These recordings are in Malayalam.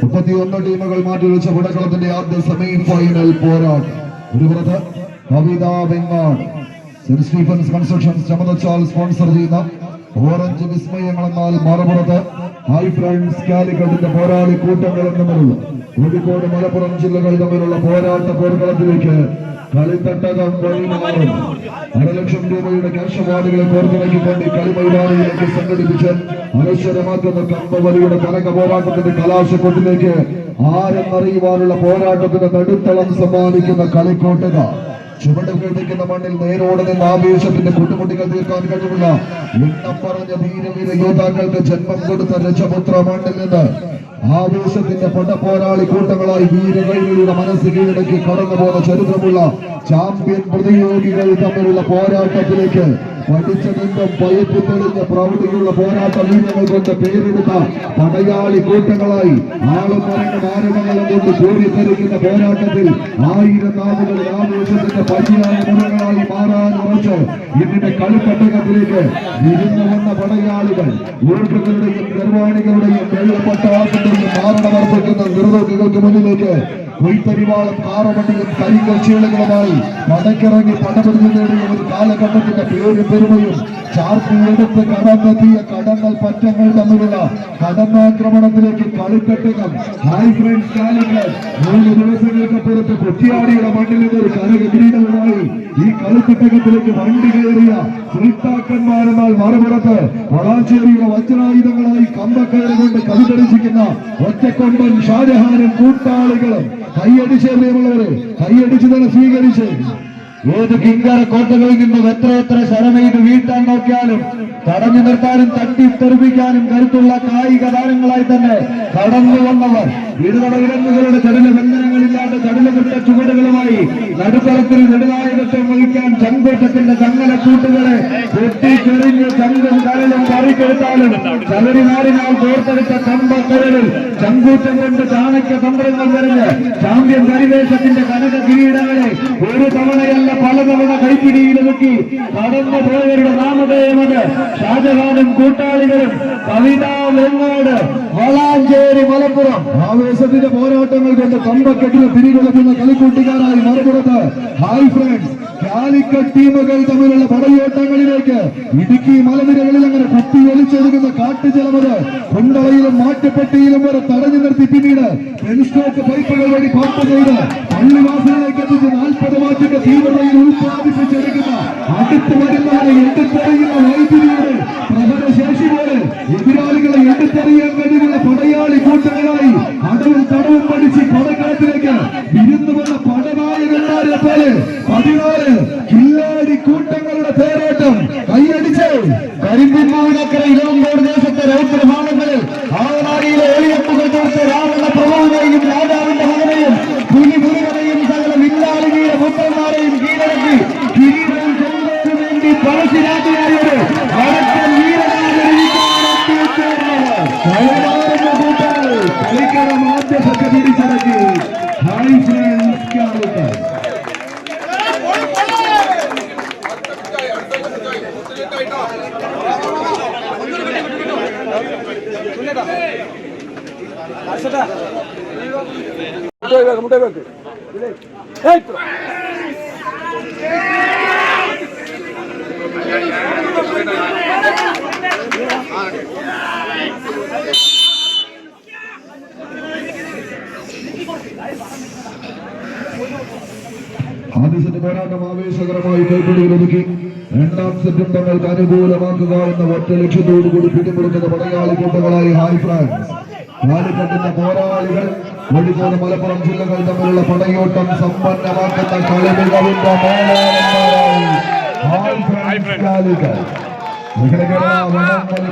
മുപ്പത്തിയൊന്ന് ടീമുകൾ മാറ്റി വെച്ച വടക്കളത്തിന്റെ ആദ്യ സെമി ഫൈനൽ പോരാട്ടം. ഒരു പുറത്ത് Kavitha Vengad. Saint Stephens constructions Chamathachal sponsor ചെയ്യുന്ന ഓറഞ്ച് വിസ്മയങ്ങൾ എന്നാൽ മറുപുറത്ത്. ഹൈ ഫ്രണ്ട്സ് കാലിക്കറ്റിന്റെ പോരാളി കൂട്ടങ്ങൾ തമ്മിലുള്ള കോഴിക്കോട് മലപ്പുറം ജില്ലകൾ തമ്മിലുള്ള പോരാട്ട പോർക്കളത്തിലേക്ക് കളിത്തട്ടകം വഴിമാറും അരലക്ഷം രൂപയുടെ ക്യാഷ് അവാർഡുകളെ കളിമൈതാനിയിലേക്ക് കളി മൈതാനിയിലേക്ക് സംഘടിപ്പിച്ച് അനശ്വരമാക്കുന്ന കമ്പവലിയുടെ തരംഗ പോരാട്ടത്തിന്റെ കലാശക്കൊട്ടിലേക്ക് ആരെന്നറിയുവാനുള്ള പോരാട്ടത്തിന്റെ നടുത്തളം സമ്മാനിക്കുന്ന കളിക്കോട്ടക നിൽക്കുന്ന മണ്ണിൽ നേരോടെ നിന്ന് ആവേശത്തിന്റെ കൂട്ടുമുട്ടികൾ തീർക്കാൻ കഴിവുള്ള എണ്ണം പറഞ്ഞ ധീരവീര യോദ്ധാക്കൾക്ക് ജന്മം കൊടുത്ത രജപുത്ര മണ്ണിൽ നിന്ന് ആവേശത്തിന്റെ പടപ്പോരാളി കൂട്ടങ്ങളായി വീരകൈകളുടെ മനസ്സ് കീഴടക്കി കടന്നു പോകുന്ന ചരിത്രമുള്ള ചാമ്പ്യൻ പ്രതിയോഗികൾ തമ്മിലുള്ള പോരാട്ടത്തിലേക്ക് പഠിച്ചതെന്തും പൈപ്പ് തെളിഞ്ഞ പ്രൗഢിയുള്ള പോരാട്ട വീരങ്ങൾ കൊണ്ട് പേരെടുത്ത പടയാളി കൂട്ടങ്ങളായി ആളും മരണം ആരവങ്ങളും കൊണ്ട് കൂടിത്തെറിക്കുന്ന പോരാട്ടത്തിൽ ആയിരം നാവുകളിൽ ആവേശത്തിന്റെ പര്യായ മുറങ്ങളായി മാറാൻ ഉറച്ച് ഇതിന്റെ കളിപ്പട്ടകത്തിലേക്ക് വിരുന്നു വന്ന പടയാളികൾ ഊർജങ്ങളുടെയും നിർവാണികളുടെയും വെള്ളപ്പട്ടാസത്തിന്റെയും മാറണമർപ്പിക്കുന്ന നിർവോഗികൾക്ക് മുന്നിലേക്ക് കൊയ്ത്തരിവാളും കാറവണ്ടിയും കരിങ്കൽ ചീളുകളുമായി നടക്കിറങ്ങി പടപിടിച്ച് നേടിയ ഒരു കാലഘട്ടത്തിന്റെ പേര് പെരുമയും ചാർത്തിയെടുത്ത് കടന്നെത്തിയ കടന്നൽ പറ്റങ്ങൾ തമ്മിലുള്ള കടന്നാക്രമണത്തിലേക്ക് കളിക്കട്ടകം ഹൈ ഫ്രണ്ട്സ് കാലിക്കൽ മൂന്ന് ദിവസങ്ങൾക്ക് പുറത്ത് കൊച്ചിയാടിയുടെ മണ്ണിൽ ഒരു കരക ഈ കളിക്കട്ടകത്തിലേക്ക് വണ്ടി കയറിയ സുൽത്താക്കന്മാരെന്നാൽ മറുപുറത്ത് വളാഞ്ചേരിയുടെ വജ്രായുധങ്ങളായി കമ്പക്കയറി കൊണ്ട് കവിതടിച്ചിരിക്കുന്ന ഒറ്റക്കൊമ്പൻ ഷാജഹാനും കൂട്ടാളികളും കൈയടിച്ചേറിയുള്ളവരെ കൈയടിച്ച് തന്നെ സ്വീകരിച്ച്. ഏത് കിങ്കര കോട്ടകളിൽ നിന്നും എത്ര എത്ര ശരമെയ്ത് വീഴ്ത്താൻ നോക്കിയാലും തടഞ്ഞു നിർത്താനും തട്ടിത്തെറിപ്പിക്കാനും കരുത്തുള്ള കായിക താരങ്ങളായി തന്നെ കടന്നു വന്നവർ. ഇരുതട ഇടങ്ങുകളുടെ ചടുല ബന്ധനങ്ങളില്ലാത്ത ചടുലപ്പെട്ട ചുവടുകളുമായി നടുത്തരത്തിൽ നെടുനായകത്വം വഹിക്കാൻ ചങ്കൂട്ടത്തിന്റെ ചങ്ങലക്കൂട്ടുകളെ വെട്ടിച്ചെറിഞ്ഞ് ചങ്കും കരലും കറിക്കെടുത്താലും ചലരിനാടിനാൽ കോർത്തെടുത്ത കമ്പക്കരലിൽ ചങ്കൂറ്റം കൊണ്ട് ചാണക്യ തന്ത്രങ്ങൾ നിറഞ്ഞ് ചാമ്പ്യൻ പരിവേശത്തിന്റെ കനക കിരീടങ്ങളെ ഒരു തവണയല്ല പലതവണ കൈപ്പിടിയിലൊതുക്കി കടന്നു പോയവരുടെ നാമധേയമത് ഷാജഹാനും കൂട്ടാളികളും കവിതാ വെങ്ങാട് വളാഞ്ചേരി മലപ്പുറം. ആവേശത്തിന്റെ പോരാട്ടങ്ങൾ കൊണ്ട് കമ്പക്കെട്ടിന് തിരികൊടുക്കുന്ന കളിക്കൂട്ടുകാരായി മറുപുറത്ത്. ഹായ് ഫ്രണ്ട്സ് കാലിക്കറ്റ് ടീമുകൾ തമ്മിലുള്ള പടയോട്ടങ്ങളിലേക്ക് ഇടുക്കി മലനിരകളിൽ അങ്ങനെ കുത്തി ഒലിച്ചൊഴുകുന്ന കാട്ടുജലമത് കുണ്ടളയിലും മാട്ടുപ്പെട്ടിയിലും വരെ തടഞ്ഞു നിർത്തി പിന്നീട് പെൻസ്റ്റോക്ക് പൈപ്പുകൾ വഴി പമ്പ് ചെയ്ത് പള്ളിവാസലിലേക്ക് എത്തിച്ച് നാൽപ്പത് വാറ്റിന്റെ തീവ്രതയിൽ ഉൽപ്പാദിപ്പിച്ചെടുക്കുന്ന അടുത്ത് വരുന്നവരെ എടുത്തെറിയുന്ന വൈദ്യുതിയുടെ പോലെ എതിരാളികളെ എടുത്തറിയാൻ കഴിയുന്ന പടയാളി കൂട്ടങ്ങളായി അടവും തടവും പഠിച്ച് പടക്കളത്തിലേക്ക് വിരുന്നു വന്ന പടനായകന്മാരെ പോലെ പതിനാല് കില്ലാടി കൂട്ടങ്ങളുടെ തേരോട്ടം കൈയടിച്ച് കരിമ്പിന്മാവിനക്കര ഇലവങ്കോട് ദേശത്തെ മുട്ടേ വെക്ക് ഏയ് ആദ്യ സെറ്റ് പോരാട്ടം ആവേശകരമായി കൈപ്പിടിയിലൊതുക്കി രണ്ടാം സെറ്റും തങ്ങൾക്ക് അനുകൂലമാക്കുക എന്ന ഒറ്റ ലക്ഷ്യത്തോടു കൂടി പിടിമുറുക്കുന്ന പടയാളി കൂട്ടങ്ങളായി ഹായ് ഫ്രാൻസ് കാലിക്കറ്റിന്റെ പോരാളികൾ കോഴിക്കോട് മലപ്പുറം ജില്ലകൾ തമ്മിലുള്ള പടയോട്ടം സമ്പന്നമാക്കുന്ന കളികളുടെ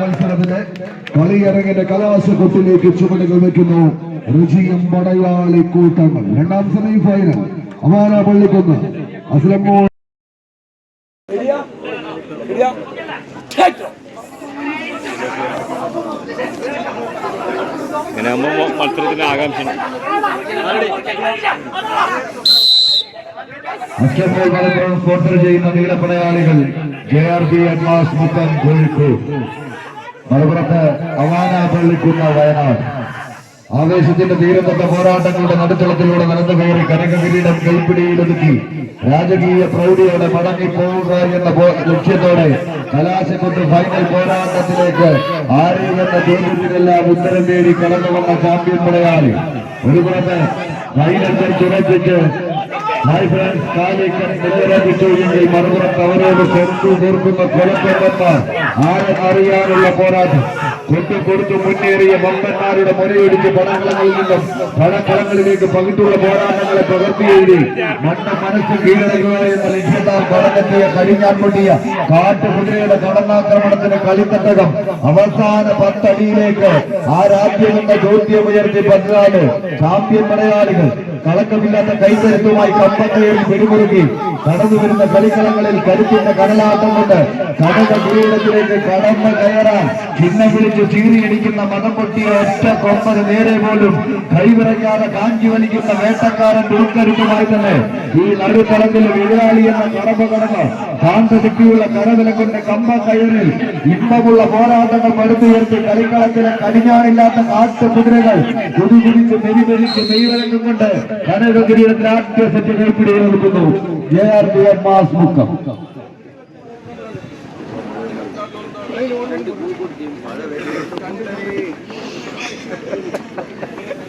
മത്സരത്തിന്റെ കളിയരങ്ങിന്റെ കലാശക്കൊട്ടിലേക്ക് ചുവടുകൾ വെക്കുന്നു രുചിയും പടയാളി കൂട്ടങ്ങൾ രണ്ടാം സെമി ഫൈനൽ അമാന പള്ളിക്കൊന്ന് അസ്ലമോ ഇങ്ങനെ ആകുമ്പോൾ മത്സരത്തിന്റെ ആകാംക്ഷ അക്ഷരങ്ങൾ മലപ്പുറം ചെയ്യുന്ന മലപ്പുറത്ത് അവാന പള്ളിക്കുന്ന വയനാട്. ആവേശത്തിന്റെ തീരപ്പെട്ട പോരാട്ടങ്ങളുടെ നടുത്തളത്തിലൂടെ നടന്നു കയറി കനകകിരീടം കൈപ്പിടിയിലൊതുക്കി. രാജകീയ പ്രൗഢിയോടെ മടങ്ങി പോവുക എന്ന ലക്ഷ്യത്തോടെ കലാശക്കൊണ്ട് ഫൈനൽ പോരാട്ടത്തിലേക്ക് ആര് എന്ന ചോദ്യത്തിനെല്ലാം ഉത്തരം തേടി കടന്നു വന്ന ചാമ്പ്യൻ പടയാളി. ഒരു പുറത്ത് ഫൈനൽ ഉറപ്പിച്ച് ഹായ് ഫ്രണ്ട്സ് കാലിക്കൻ നിലയുറപ്പിച്ചു മറുപുറത്ത് അവരോട് കൊണ്ടു തീർക്കുന്ന ആരെ അറിയാനുള്ള പോരാട്ടം? കൊണ്ടു കൊടുത്തു മുന്നേറിയ വമ്പന്മാരുടെ മുരയൊടിച്ച് പടക്കളങ്ങളിൽ നിന്നും പടക്കളങ്ങളിലേക്ക് പകിട്ടുള്ള പോരാട്ടങ്ങളെ പകർത്തി എഴുതി മണ്ണ മനസ്സ് കീഴടക്കുക എന്ന ലക്ഷ്യത്താൽ കടന്നെത്തിയ കരിഞ്ഞാൻപൊട്ടിയ കാട്ടുകുതിരയുടെ കടന്നാക്രമണത്തിന് കളിത്തട്ടകം അവസാന പത്തടിയിലേക്ക് ആ രാജ്യമെന്ന ചോദ്യമുയർത്തി പതിനാല് ചാമ്പ്യൻ മലയാളികൾ കളക്കമില്ലാത്ത കൈത്തരത്തുമായി കമ്പത്തേറി പിടിമുറുക്കി കടന്നു വരുന്ന കളിക്കളങ്ങളിൽ കരുത്തിന്റെ കടലാട്ടം കൊണ്ട് കടക കിരീടത്തിലേക്ക് കടന്നു കയറാൻ ചിഹ്നം വിളിച്ച് ചീറിയടിക്കുന്ന മതം പൊട്ടിയ ഒറ്റ കൊമ്പന് നേരെ പോലും കൈവിറക്കാതെ കാഞ്ചി വലിക്കുന്ന വേട്ടക്കാരൻ ഉൾക്കരുത്തുമായി തന്നെ ഈ നടുത്തളത്തിൽ എതിരാളി എന്ന കടമ്പ കടന്ന് കാന്തശക്തിയുള്ള കരവിലക്കുന്ന കമ്പ കയറിൽ ഇമ്പമുള്ള പോരാട്ടങ്ങൾ പടുത്തുയർത്തി കളിക്കളത്തിലെ കടിഞ്ഞാണില്ലാത്ത കാട്ടുകുതിരകൾ കുടികുടിച്ച് മെരിമെരിച്ച് നെയ്വഴക്കം കൊണ്ട് കനക കിരീടത്തിൽ ആദ്യ സെറ്റ് കൈപ്പിടിയിൽ നിൽക്കുന്നു J R P M mass Mukkam Tight.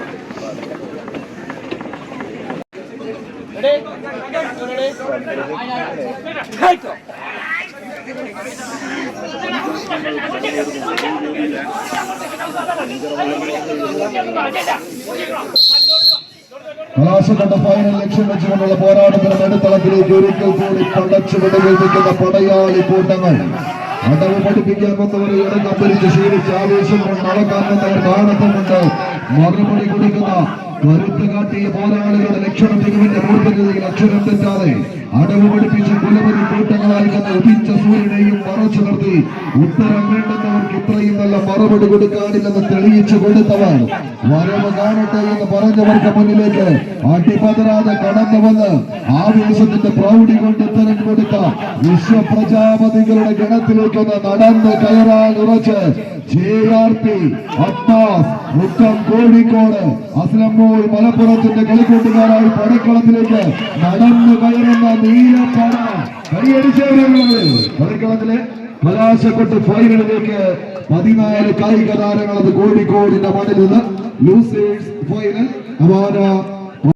കലാശക്കണ്ട final ലക്ഷ്യം വെച്ചുകൊണ്ടുള്ള പോരാട്ടത്തിന് നടുത്തളത്തിലേക്ക് ഒരിക്കൽ കൂടി പടച്ചു വിടുകൽപ്പിക്കുന്ന പടയാളി കൂട്ടങ്ങൾ. അടവ് പഠിപ്പിക്കാൻ വന്നവരെ ഇടക്കം ഭരിച്ച് ശീലിച്ച് ആവേശം കൊണ്ട് അളക്കാൻ വന്നവർ കാണത്തുമുണ്ട് മറുപടി കൊടുക്കുന്ന കരുത്ത് കാട്ടിയ പോരാളികളുടെ ലക്ഷണം തിരുവിന്റെ മൂർത്തിഗതിയിൽ അക്ഷരം തെറ്റാതെ അടവ് പഠിപ്പിച്ച് കുലപതി കൂട്ടങ്ങളായി തന്നെ ഉദിച്ച സൂര്യനെയും മറച്ചു നിർത്തി. ഉത്തരം വേണ്ടുന്നവർക്ക് ഇത്രയും നല്ല മറുപടി കൊടുക്കാനില്ലെന്ന് തെളിയിച്ചു കൊടുത്തവർ വരവ് കാണട്ടെ എന്ന് പറഞ്ഞവർക്ക് മുന്നിലേക്ക് അടിപതരാതെ കടന്നു വന്ന് ആവേശത്തിന്റെ പ്രൗഢി കൊണ്ട് ഉത്തരം കൊടുത്ത വിശ്വപ്രജാപതികളുടെ ഗണത്തിലേക്കൊന്ന് നടന്ന് കയറാൻ ഉറച്ച് J R P Abbas Mukkam Kozhikode അസ്ലമോൾ മലപ്പുറത്തിന്റെ കളിക്കൂട്ടുകാരായി പടക്കളത്തിലേക്ക് നടന്നു കയറുന്ന നീലപ്പട കൈയടിച്ചവരുള്ളത് കളിക്കളത്തിലെ കലാശക്കൊട്ട് ഫൈനലിലേക്ക് പതിനാല് കായിക താരങ്ങൾ അത് കോഴിക്കോടിന്റെ മണ്ണിൽ നിന്ന്. Losers final അവാന